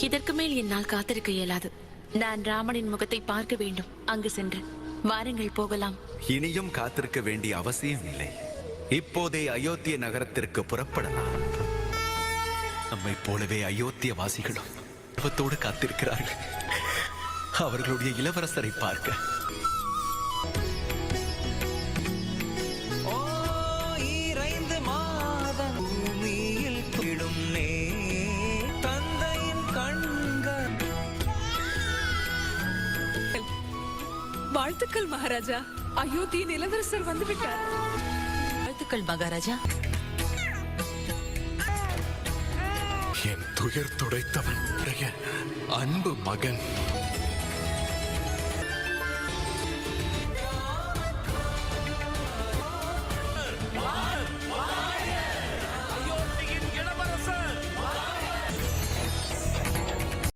இதற்கு மேல் என்னால் காத்திருக்க இயலாது. நான் ராமனின் முகத்தை பார்க்க வேண்டும். அங்கு சென்று வாருங்கள் போகலாம். இனியும் காத்திருக்க வேண்டிய அவசியம் இல்லை. இப்போதே அயோத்திய நகரத்திற்கு புறப்படலாம். நம்மை போலவே அயோத்திய வாசிகளும் காத்திருக்கிறார்கள். அவர்களுடைய இளவரசரை பார்க்க. வாழ்த்துக்கள் மகாராஜா. அயோத்தியின் இளவரசர் வந்து விட்டார் வாழ்த்துக்கள் மகாராஜா. என் துயர் துடைத்தவன் உடைய அன்பு மகன்.